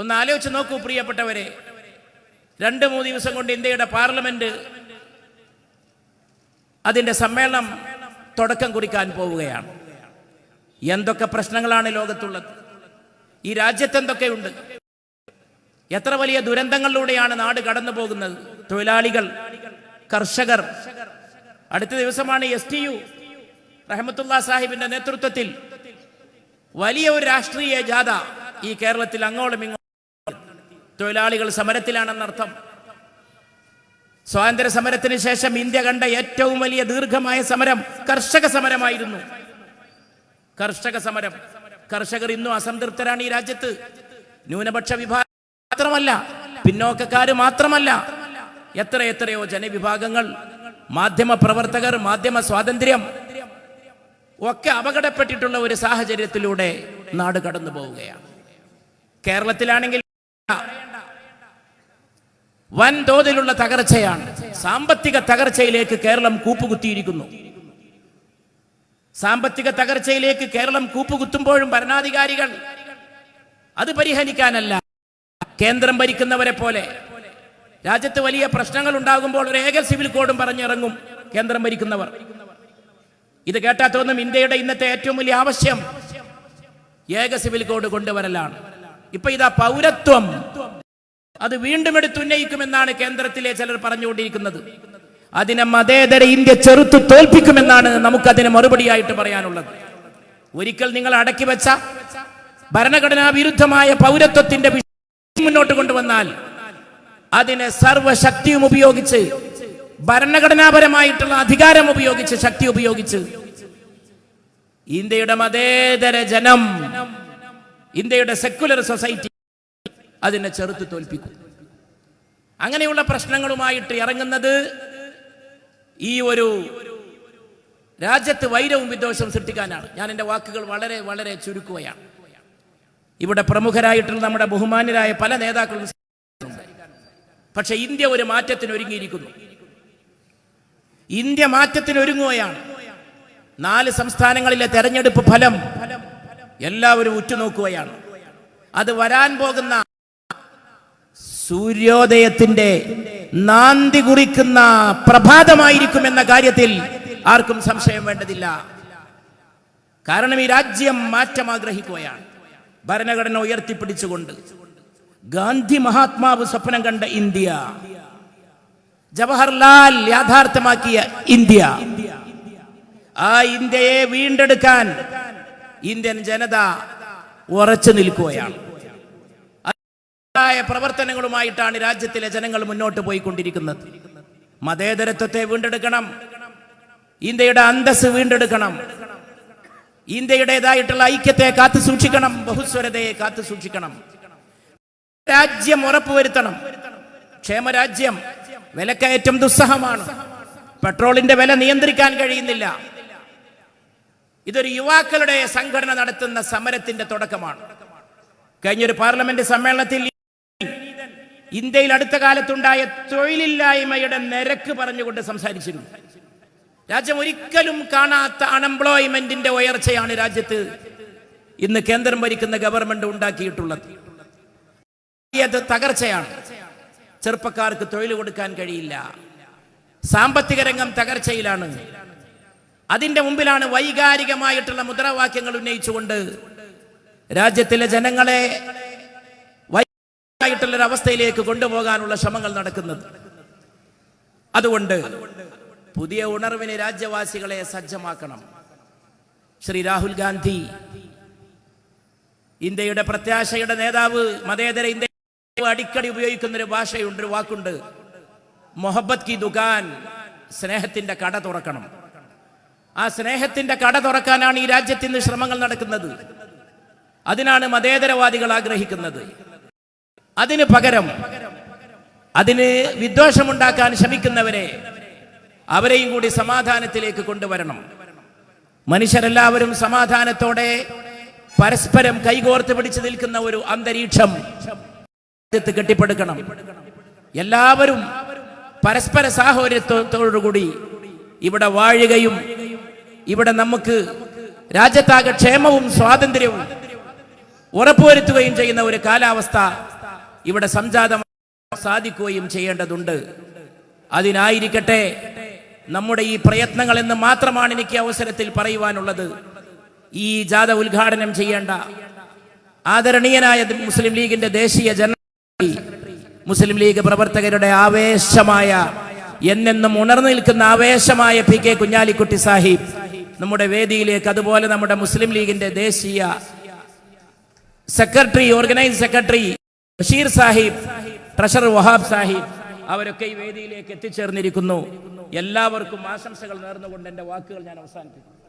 ഒന്ന് ആലോചിച്ച് നോക്കൂ പ്രിയപ്പെട്ടവരെ. രണ്ട് മൂന്ന് ദിവസം കൊണ്ട് ഇന്ത്യയുടെ പാർലമെന്റ് അതിന്റെ സമ്മേളനം തുടക്കം കുറിക്കാൻ പോവുകയാണ്. എന്തൊക്കെ പ്രശ്നങ്ങളാണ് ലോകത്തുള്ളത്? ഈ രാജ്യത്ത് എന്തൊക്കെയുണ്ട്? എത്ര വലിയ ദുരന്തങ്ങളിലൂടെയാണ് നാട് കടന്നു പോകുന്നത്? തൊഴിലാളികൾ കർഷകർ. അടുത്ത ദിവസമാണ് എസ് ടി യു. റഹമത്തുള്ള സാഹിബിന്റെ നേതൃത്വത്തിൽ വലിയ ഒരു രാഷ്ട്രീയ ജാഥ ഈ കേരളത്തിൽ അങ്ങോളം ഇങ്ങോട്ടും തൊഴിലാളികൾ സമരത്തിലാണെന്നർത്ഥം സ്വാതന്ത്ര്യ സമരത്തിന് ശേഷം ഇന്ത്യ കണ്ട ഏറ്റവും വലിയ ദീർഘമായ സമരം കർഷക സമരമായിരുന്നു. കർഷക സമരം. കർഷകർ ഇന്നും അസംതൃപ്തരാണ് ഈ രാജ്യത്ത്. ന്യൂനപക്ഷ വിഭാഗം മാത്രമല്ല പിന്നോക്കക്കാർ മാത്രമല്ല. എത്ര എത്രയോ ജനവിഭാഗങ്ങൾ മാധ്യമ പ്രവർത്തകർ മാധ്യമ സ്വാതന്ത്ര്യം ഒക്കെ അപകടപ്പെട്ടിട്ടുള്ള ഒരു സാഹചര്യത്തിലൂടെ നാട് കടന്നു പോവുകയാണ് കേരളത്തിലാണെങ്കിൽ വൻതോതിലുള്ള തകർച്ചയാണ്. സാമ്പത്തിക തകർച്ചയിലേക്ക് കേരളം കൂപ്പുകുത്തിയിരിക്കുന്നു. സാമ്പത്തിക തകർച്ചയിലേക്ക് കേരളം കൂപ്പുകുത്തുമ്പോഴും ഭരണാധികാരികൾ അത് പരിഹരിക്കാനല്ല. കേന്ദ്രം ഭരിക്കുന്നവരെ പോലെ. രാജ്യത്ത് വലിയ പ്രശ്നങ്ങൾ ഉണ്ടാകുമ്പോൾ ഒരു ഏക സിവിൽ കോഡും പറഞ്ഞിറങ്ങും കേന്ദ്രം ഭരിക്കുന്നവർ. ഇത് കേട്ടാത്തൊന്നും തോന്നും ഇന്ത്യയുടെ ഇന്നത്തെ ഏറ്റവും വലിയ ആവശ്യം ഏക സിവിൽ കോഡ് കൊണ്ടുവരലാണ്. ഇപ്പൊ ഇതാ പൗരത്വം. അത് വീണ്ടും എടുത്തുന്നയിക്കുമെന്നാണ് കേന്ദ്രത്തിലെ ചിലർ പറഞ്ഞുകൊണ്ടിരിക്കുന്നത്. അതിനെ മതേതര ഇന്ത്യ ചെറുത്തു തോൽപ്പിക്കുമെന്നാണ് നമുക്കതിന് മറുപടിയായിട്ട് പറയാനുള്ളത്. ഒരിക്കൽ നിങ്ങൾ അടക്കി വെച്ച ഭരണഘടനാ വിരുദ്ധമായ പൗരത്വത്തിന്റെ മുന്നോട്ട് കൊണ്ടുവന്നാൽ അതിനെ സർവശക്തിയും ഉപയോഗിച്ച് ഭരണഘടനാപരമായിട്ടുള്ള അധികാരം ഉപയോഗിച്ച് ശക്തി ഉപയോഗിച്ച് ഇന്ത്യയുടെ മതേതര ജനം ഇന്ത്യയുടെ സെക്യുലർ സൊസൈറ്റി അതിനെ ചെറുത്ത് തോൽപ്പിക്കും. അങ്ങനെയുള്ള പ്രശ്നങ്ങളുമായിട്ട് ഇറങ്ങുന്നത് ഈ ഒരു രാജ്യത്ത് വൈരവും വിദ്വേഷവും സൃഷ്ടിക്കാനാണ്. ഞാൻ എന്റെ വാക്കുകൾ വളരെ വളരെ ചുരുക്കുകയാണ്. ഇവിടെ പ്രമുഖരായിട്ടുള്ള നമ്മുടെ ബഹുമാന്യരായ പല നേതാക്കളും. പക്ഷെ ഇന്ത്യ ഒരു മാറ്റത്തിന് ഒരുങ്ങിയിരിക്കുന്നു. ഇന്ത്യ മാറ്റത്തിന് ഒരുങ്ങുകയാണ്. നാല് സംസ്ഥാനങ്ങളിലെ തെരഞ്ഞെടുപ്പ് ഫലം എല്ലാവരും ഉറ്റുനോക്കുകയാണ്. അത് വരാൻ പോകുന്ന സൂര്യോദയത്തിന്റെ നാന്തി കുറിക്കുന്ന പ്രഭാതമായിരിക്കും എന്ന കാര്യത്തിൽ ആർക്കും സംശയം വേണ്ടതില്ല. കാരണം ഈ രാജ്യം മാറ്റം ആഗ്രഹിക്കുകയാണ്. ഭരണഘടന ഉയർത്തിപ്പിടിച്ചുകൊണ്ട്. ഗാന്ധി മഹാത്മാവ് സ്വപ്നം കണ്ട ഇന്ത്യ. ജവഹർലാൽ യാഥാർത്ഥ്യമാക്കിയ ഇന്ത്യ. ആ ഇന്ത്യയെ വീണ്ടെടുക്കാൻ ഇന്ത്യൻ ജനത ഉറച്ചു നിൽക്കുകയാണ്. ആയ പ്രവർത്തനങ്ങളുമായിട്ടാണ് രാജ്യത്തിലെ ജനങ്ങൾ മുന്നോട്ട് പോയിക്കൊണ്ടിരിക്കുന്നത്. മതേതരത്വത്തെ വീണ്ടെടുക്കണം. ഇന്ത്യയുടെ അന്തസ് വീണ്ടെടുക്കണം. ഇന്ത്യയുടേതായിട്ടുള്ള ഐക്യത്തെ കാത്തു സൂക്ഷിക്കണം. ബഹുസ്വരതയെ കാത്തു സൂക്ഷിക്കണം. രാജ്യം ഉറപ്പുവരുത്തണം. ക്ഷേമരാജ്യം വിലക്കയറ്റം ദുസ്സഹമാണ്. പെട്രോളിന്റെ വില നിയന്ത്രിക്കാൻ കഴിയുന്നില്ല. ഇതൊരു യുവാക്കളുടെ സംഘടന നടത്തുന്ന സമരത്തിന്റെ തുടക്കമാണ്. കഴിഞ്ഞൊരു പാർലമെന്റ് സമ്മേളനത്തിൽ ഇന്ത്യയിൽ അടുത്ത കാലത്തുണ്ടായ തൊഴിലില്ലായ്മയുടെ നിരക്ക് പറഞ്ഞുകൊണ്ട് സംസാരിച്ചിരുന്നു. രാജ്യം ഒരിക്കലും കാണാത്ത അൺഎംപ്ലോയ്മെന്റിന്റെ ഉയർച്ചയാണ് രാജ്യത്ത് ഇന്ന് കേന്ദ്രം ഭരിക്കുന്ന ഗവൺമെന്റ് ഉണ്ടാക്കിയിട്ടുള്ളത്. അത് തകർച്ചയാണ്. ചെറുപ്പക്കാർക്ക് തൊഴിൽ കൊടുക്കാൻ കഴിയില്ല. സാമ്പത്തിക രംഗം തകർച്ചയിലാണ്. അതിന്റെ മുമ്പിലാണ് വൈകാരികമായിട്ടുള്ള മുദ്രാവാക്യങ്ങൾ ഉന്നയിച്ചുകൊണ്ട് രാജ്യത്തിലെ ജനങ്ങളെ വൈകാരികമായിട്ടുള്ള അവസ്ഥയിലേക്ക് കൊണ്ടുപോകാനുള്ള ശ്രമങ്ങൾ നടക്കുന്നത്. അതുകൊണ്ട് പുതിയ ഉണർവിന് രാജ്യവാസികളെ സജ്ജമാക്കണം. ശ്രീ രാഹുൽ ഗാന്ധി ഇന്ത്യയുടെ പ്രത്യാശയുടെ നേതാവ് മതേതര ഇന്ത്യ അടിക്കടി ഉപയോഗിക്കുന്ന ഒരു ഭാഷയുണ്ട് ഒരു വാക്കുണ്ട്. മൊഹബത്ത് കി ദുഖാൻ സ്നേഹത്തിന്റെ കട തുറക്കണം. ആ സ്നേഹത്തിന്റെ കട തുറക്കാനാണ് ഈ രാജ്യത്തിന് ശ്രമങ്ങൾ നടക്കുന്നത്. അതിനാണ് മതേതരവാദികൾ ആഗ്രഹിക്കുന്നത്. അതിന് പകരം അതിന് വിദ്വേഷമുണ്ടാക്കാൻ ശ്രമിക്കുന്നവരെ അവരെയും കൂടി സമാധാനത്തിലേക്ക് കൊണ്ടുവരണം. മനുഷ്യരെല്ലാവരും സമാധാനത്തോടെ പരസ്പരം കൈകോർത്ത് പിടിച്ചു നിൽക്കുന്ന ഒരു അന്തരീക്ഷം കെട്ടിപ്പടുക്കണം. എല്ലാവരും പരസ്പര സാഹോദര്യത്തോടുകൂടി ഇവിടെ വാഴുകയും ഇവിടെ നമുക്ക് രാജ്യത്താകെ ക്ഷേമവും സ്വാതന്ത്ര്യവും ഉറപ്പുവരുത്തുകയും ചെയ്യുന്ന ഒരു കാലാവസ്ഥ ഇവിടെ സംജാതം സാധിക്കുകയും ചെയ്യേണ്ടതുണ്ട്. അതിനായിരിക്കട്ടെ നമ്മുടെ ഈ പ്രയത്നങ്ങൾ എന്ന് മാത്രമാണ് എനിക്ക് അവസരത്തിൽ പറയുവാനുള്ളത്. ഈ ജാഥ ഉദ്ഘാടനം ചെയ്യേണ്ട ആദരണീയനായ മുസ്ലിം ലീഗിന്റെ ദേശീയ ജനറൽ സെക്രട്ടറി, മുസ്ലിം ലീഗ് പ്രവർത്തകരുടെ ആവേശമായ എന്നെന്നും ഉണർന്നു നിൽക്കുന്ന ആവേശമായ പി കെ കുഞ്ഞാലിക്കുട്ടി സാഹിബ് നമ്മുടെ വേദിയിലേക്ക് അതുപോലെ നമ്മുടെ മുസ്ലിം ലീഗിന്റെ ദേശീയ secretary organise secretary Basheer Sahib treasurer Wahab Sahib അവരൊക്കെ ഈ വേദിയിലേക്ക് എത്തിച്ചേർന്നിരിക്കുന്നു. എല്ലാവർക്കും ആശംസകൾ നേർന്നുകൊണ്ട് എന്റെ വാക്കുകൾ ഞാൻ അവസാനിപ്പിക്കുന്നു.